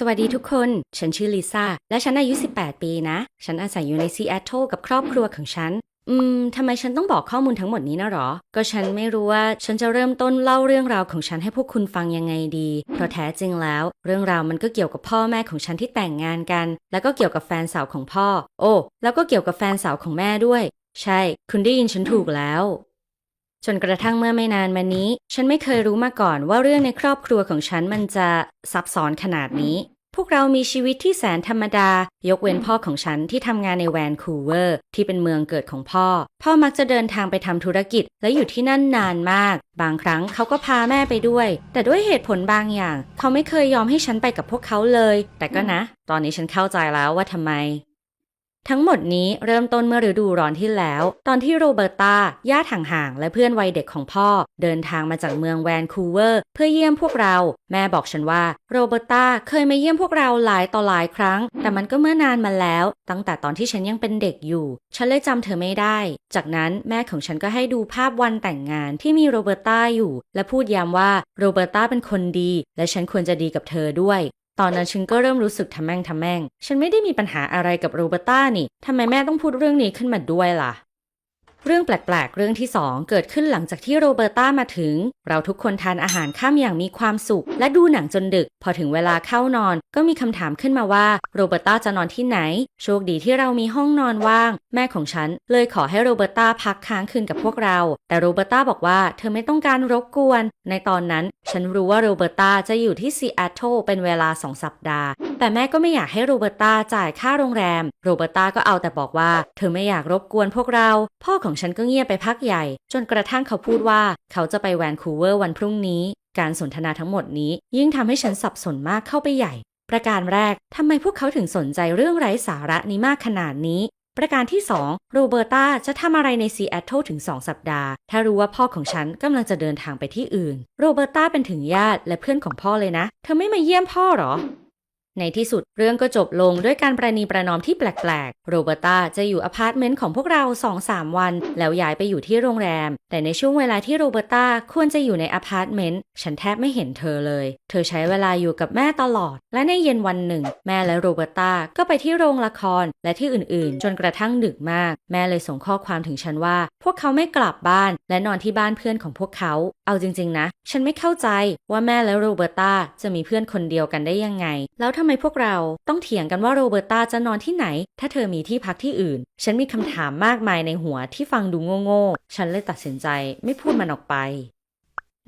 สวัสดีทุกคน ฉันชื่อลิซ่า และฉันอายุ 18 ปีนะ ฉันอาศัยอยู่ในซีแอตเทิลกับครอบครัวของฉัน อืม ทำไมฉันต้องบอกข้อมูลทั้งหมดนี้นะหรอ ก็ฉันไม่รู้ว่าฉันจะเริ่มต้นเล่าเรื่องราวของฉันให้พวกคุณฟังยังไงดี เพราะแท้จริงแล้ว เรื่องราวมันก็เกี่ยวกับพ่อแม่ของฉันที่แต่งงานกัน แล้วก็เกี่ยวกับแฟนสาวของพ่อ โอ้ แล้วก็เกี่ยวกับแฟนสาวของแม่ด้วย ใช่ คุณได้ยินฉันถูกแล้ว จนกระทั่งเมื่อไม่นานมานี้ ฉันไม่เคยรู้มาก่อนว่าเรื่องในครอบครัวของฉันมันจะซับซ้อนขนาดนี้ พวกเรามีชีวิตที่แสนธรรมดา ยกเว้นพ่อของฉันที่ทำงานในแวนคูเวอร์ ที่เป็นเมืองเกิดของพ่อ พ่อมักจะเดินทางไปทำธุรกิจ และอยู่ที่นั่นนานมาก บางครั้งเขาก็พาแม่ไปด้วย แต่ด้วยเหตุผลบางอย่าง เขาไม่เคยยอมให้ฉันไปกับพวกเขาเลย แต่ก็นะ ตอนนี้ฉันเข้าใจแล้วว่าทำไม ทั้งหมดนี้เริ่มต้นเมื่อฤดูร้อนที่แล้ว ตอนที่โรเบิร์ตาญาติห่างๆ และเพื่อนวัยเด็กของพ่อ เดินทางมาจากเมืองแวนคูเวอร์ เพื่อเยี่ยมพวกเรา แม่บอกฉันว่าโรเบิร์ตาเคยมาเยี่ยมพวกเราหลายต่อหลายครั้ง แต่มันก็เมื่อนานมาแล้ว ตั้งแต่ตอนที่ฉันยังเป็นเด็กอยู่ ฉันเลยจำเธอไม่ได้ จากนั้นแม่ของฉันก็ให้ดูภาพวันแต่งงานที่มีโรเบิร์ตาอยู่ และพูดย้ำว่าโรเบิร์ตาเป็นคนดี และฉันควรจะดีกับเธอด้วย ตอนนั้นฉันก็เริ่มรู้สึกทำแม่งทำแม่ง ฉันไม่ได้มีปัญหาอะไรกับโรเบร์ต้านี่ทำไมแม่ต้องพูดเรื่องนี้ขึ้นมาด้วยล่ะ เรื่องแปลกๆ เรื่องที่ 2 เกิดขึ้นหลังจากที่โรเบอร์ต้ามาถึง เราทุกคนทานอาหารข้ามอย่างมีความสุข และดูหนังจนดึก พอถึงเวลาเข้านอน ก็มีคำถามขึ้นมาว่าโรเบอร์ต้าจะนอนที่ไหน โชคดีที่เรามีห้องนอนว่าง แม่ของฉัน เลยขอให้โรเบอร์ต้าพักค้างคืนกับพวกเรา แต่โรเบอร์ต้าบอกว่าเธอไม่ต้องการรบกวน ในตอนนั้น ฉันรู้ว่าโรเบอร์ต้าจะอยู่ที่ซีแอตเทิลเป็นเวลาสองสัปดาห์ แต่แม่ก็ไม่อยากให้โรเบิร์ตาจ่ายค่าโรงแรม โรเบิร์ตาก็เอาแต่บอกว่า เธอไม่อยากรบกวนพวกเรา พ่อของฉันก็เงียบไปพักใหญ่ จนกระทั่งเขาพูดว่าเขาจะไปแวนคูเวอร์วันพรุ่งนี้ การสนทนาทั้งหมดนี้ ยิ่งทำให้ฉันสับสนมากเข้าไปใหญ่ ประการแรกทำไมพวกเขาถึงสนใจเรื่องไร้สาระนี้มากขนาดนี้ ประการที่ 2 โรเบอร์ตาจะทำอะไรในซีแอตเทิลถึง 2 สัปดาห์ ถ้ารู้ว่าพ่อของฉันกำลังจะเดินทางไปที่อื่น โรเบอร์ตาเป็นถึงญาติและเพื่อนของพ่อเลยนะ เธอไม่มาเยี่ยมพ่อหรอ ในที่สุดเรื่องก็จบลงด้วยการประนีประนอมที่แปลกๆ โรเบอร์ตาจะอยู่อพาร์ตเมนต์ของพวกเรา 2-3 วัน แล้วย้ายไปอยู่ที่โรงแรม แต่ในช่วงเวลาที่โรเบอร์ตาควรจะอยู่ในอพาร์ตเมนต์ฉันแทบไม่เห็นเธอเลย เธอใช้เวลาอยู่กับแม่ตลอด และในเย็นวันหนึ่ง แม่และโรเบอร์ตาก็ไปที่โรงละครและที่อื่นๆ จนกระทั่งดึกมาก แม่เลยส่งข้อความถึงฉันว่า พวกเขาไม่กลับบ้านและนอนที่บ้านเพื่อนของพวกเขา เอาจริง ๆ นะ ฉันไม่เข้าใจว่าแม่และโรเบอร์ตาจะมีเพื่อนคนเดียวกันได้ยังไง แล้วทำไมพวกเราต้องเถียงกันว่าโรเบอร์ตาจะนอนที่ไหน ถ้าเธอมีที่พักที่อื่น ฉันมีคำถามมากมายในหัวที่ฟังดูโง่ๆ ฉันเลยตัดสินใจไม่พูดมันออกไป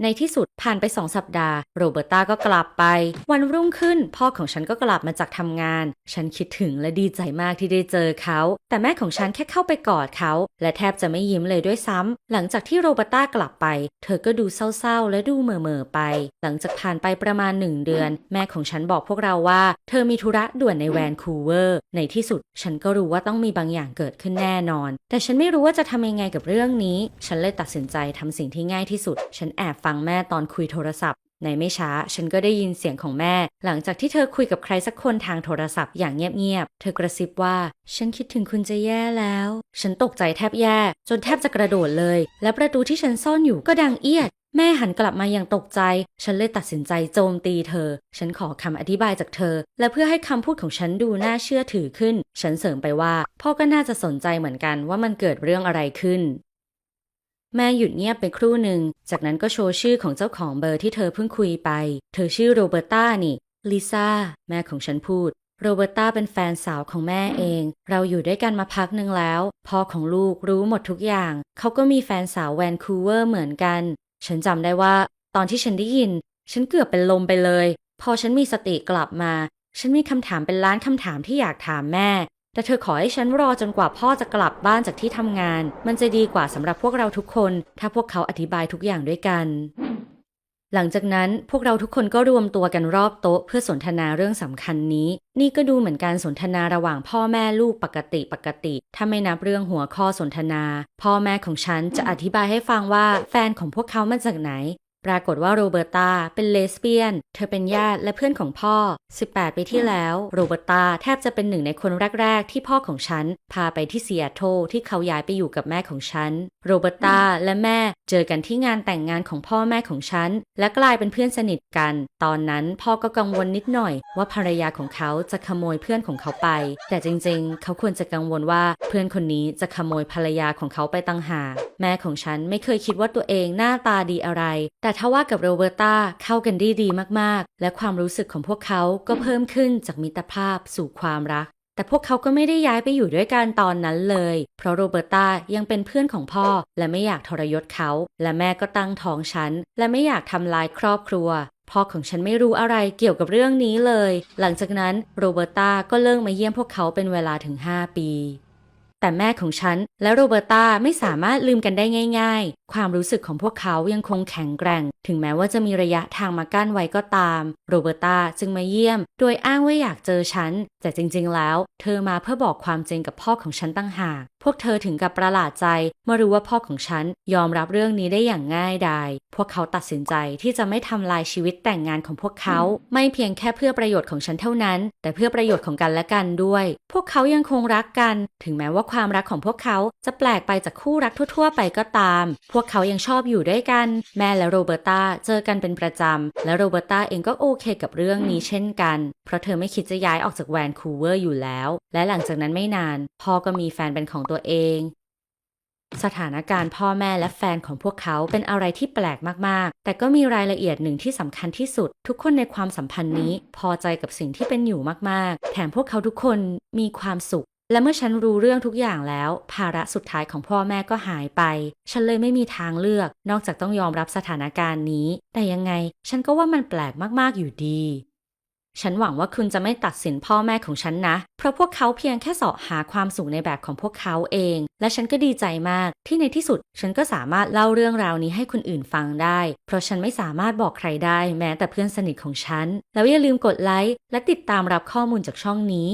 ในที่สุดผ่านไปสองสัปดาห์ โรเบอร์ตาก็กลับไป วันรุ่งขึ้น พ่อของฉันก็กลับมาจากทำงาน ฉันคิดถึงและดีใจมากที่ได้เจอเขา แต่แม่ของฉันแค่เข้าไปกอดเขา และแทบจะไม่ยิ้มเลยด้วยซ้ำหลังจากที่โรเบอร์ตากลับไป เธอก็ดูเศร้าๆ และดูเหม่อๆไป หลังจากผ่านไปประมาณหนึ่งเดือน แม่ของฉันบอกพวกเราว่า เธอมีธุระด่วนในแวนคูเวอร์ ในที่สุด ฉันก็รู้ว่าต้องมีบางอย่างเกิดขึ้นแน่นอน แต่ฉันไม่รู้ว่าจะทำยังไงกับเรื่องนี้ ฉันเลยตัดสินใจทำสิ่งที่ง่ายที่สุด ฉันแอบฟังังแม่ตอนคุยโทรศัพท์ ในไม่ช้าฉันก็ได้ยินเสียงของแม่ หลังจากที่เธอคุยกับใครสักคนทางโทรศัพท์อย่างเงียบๆ เธอกระซิบว่า ฉันคิดถึงคุณจะแย่แล้ว ฉันตกใจแทบแย่ จนแทบจะกระโดดเลย และประตูที่ฉันซ่อนอยู่ก็ดังเอียดแม่หันกลับมาอย่างตกใจ ฉันเลยตัดสินใจโจมตีเธอ ฉันขอคำอธิบายจากเธอ และเพื่อให้คำพูดของฉันดูน่าเชื่อถือขึ้น ฉันเสริมไปว่า พ่อก็น่าจะสนใจเหมือนกันว่ามันเกิดเรื่องอะไรขึ้น แม่หยุดเงียบไปครู่หนึ่ง จากนั้นก็โชว์ชื่อของเจ้าของเบอร์ที่เธอเพิ่งคุยไป เธอชื่อโรเบอร์ต้านี่ ลิซ่า แม่ของฉันพูด โรเบอร์ต้าเป็นแฟนสาวของแม่เอง เราอยู่ด้วยกันมาพักหนึ่งแล้ว พ่อของลูกรู้หมดทุกอย่าง เขาก็มีแฟนสาวแวนคูเวอร์เหมือนกัน ฉันจำได้ว่า ตอนที่ฉันได้ยิน ฉันเกือบเป็นลมไปเลย พอฉันมีสติกลับมา ฉันมีคำถามเป็นล้านคำถามที่อยากถามแม่ แต่เธอขอให้ฉันรอจนกว่าพ่อจะกลับบ้านจากที่ทำงาน มันจะดีกว่าสำหรับพวกเราทุกคน ถ้าพวกเขาอธิบายทุกอย่างด้วยกัน หลังจากนั้นพวกเราทุกคนก็รวมตัวกันรอบโต๊ะ เพื่อสนทนาเรื่องสำคัญนี้ นี่ก็ดูเหมือนการสนทนาระหว่างพ่อแม่ลูกปกติปกติ ถ้าไม่นับเรื่องหัวข้อสนทนา พ่อแม่ของฉันจะอธิบายให้ฟังว่าแฟนของพวกเขามาจากไหน ปรากฏว่าโรเบอร์ตาเป็นเลสเบี้ยน เธอเป็นญาติและเพื่อนของพ่อ 18 ปีที่แล้ว โรเบอร์ตาแทบจะเป็นหนึ่งในคนแรก ๆ ที่พ่อของฉัน พาไปที่ซีแอตเทิลที่เขาย้ายไปอยู่กับแม่ของฉัน โรเบอร์ตาและแม่ เจอกันที่งานแต่งงานของพ่อแม่ของฉัน และกลายเป็นเพื่อนสนิทกัน ตอนนั้นพ่อก็กังวลนิดหน่อย ว่าภรรยาของเขาจะขโมยเพื่อนของเขาไป แต่จริงๆ เขาควรจะกังวลว่าเพื่อนคนนี้จะขโมยภรรยาของเขาไปตั้งหากแม่ของฉันไม่เคยคิดว่าตัวเองหน้าตาดีอะไร แต่ถ้าว่ากับโรเบอร์ตาเข้ากันด้ดีมากๆ และความรู้สึกของพวกเขาก็เพิ่มขึ้นจากมิตรภาพสู่ความรัก แต่พวกเขาก็ไม่ได้ย้ายไปอยู่ด้วยกันตอนนั้นเลย เพราะโรเบอร์ตายังเป็นเพื่อนของพ่อ และไม่อยากทรยศเขา และแม่ก็ตั้งท้องฉัน และไม่อยากทำลายครอบครัวพ่อของฉันไม่รู้อะไรเกี่ยวกับเรื่องนี้เลย หลังจากนั้นโรเบอร์ตาก็เลิกมาเยี่ยมพวกเขาเป็นเวลาถึง 5 ปี แต่แม่ของฉันและโรเบร์ตาไม่สามารถลืมกันได้ง่าย ๆ ความรู้สึกของพวกเขายังคงแข็งแกร่ง ถึงแม้ว่าจะมีระยะทางมากั้นไว้ก็ตาม โรเบร์ตาจึงมาเยี่ยม โดยอ้างว่าอยากเจอฉัน แต่จริงๆแล้ว เธอมาเพื่อบอกความจริงกับพ่อของฉันตั้งหาก พวกเธอถึงกับประหลาดใจเมื่อรู้ว่าพ่อของฉันยอมรับเรื่องนี้ได้อย่างง่ายดาย วกเขาตัดสินใจที่จะไม่ทำลายชีวิตแต่งงานของพวกเขา ไม่เพียงแค่เพื่อประโยชน์ของฉันเท่านั้น แต่เพื่อประโยชน์ของกันและกันด้วย พวกเขายังคงรักกัน ถึงแม้ว่าความรักของพวกเขาจะแปลกไปจากคู่รักทั่ว ๆ ไปก็ตาม พวกเขายังชอบอยู่ด้วยกัน แม่และโรเบร์ตาเจอกันเป็นประจำ และโรเบร์ตาเองก็โอเคกับเรื่องนี้เช่นกัน เพราะเธอไม่คิดจะย้ายออกจากแวนคูเวอร์อยู่แล้ว และหลังจากนั้นไม่นานพ่อก็มีแฟนเป็นของตัวเอง สถานการณ์พ่อแม่และแฟนของพวกเขาเป็นอะไรที่แปลกมากๆ แต่ก็มีรายละเอียดหนึ่งที่สำคัญที่สุด ทุกคนในความสัมพันธ์นี้ พอใจกับสิ่งที่เป็นอยู่มากๆ แถมพวกเขาทุกคนมีความสุข และเมื่อฉันรู้เรื่องทุกอย่างแล้ว ภาระสุดท้ายของพ่อแม่ก็หายไป ฉันเลยไม่มีทางเลือก นอกจากต้องยอมรับสถานการณ์นี้ แต่ยังไง ฉันก็ว่ามันแปลกมากๆอยู่ดี ฉันหวังว่าคุณจะไม่ตัดสินพ่อแม่ของฉันนะ เพราะพวกเขาเพียงแค่เสาะหาความสุขในแบบของพวกเขาเอง และฉันก็ดีใจมาก ที่ในที่สุด ฉันก็สามารถเล่าเรื่องราวนี้ให้คนอื่นฟังได้ เพราะฉันไม่สามารถบอกใครได้แม้แต่เพื่อนสนิทของฉัน แล้วอย่าลืมกดไลค์และติดตามรับข้อมูลจากช่องนี้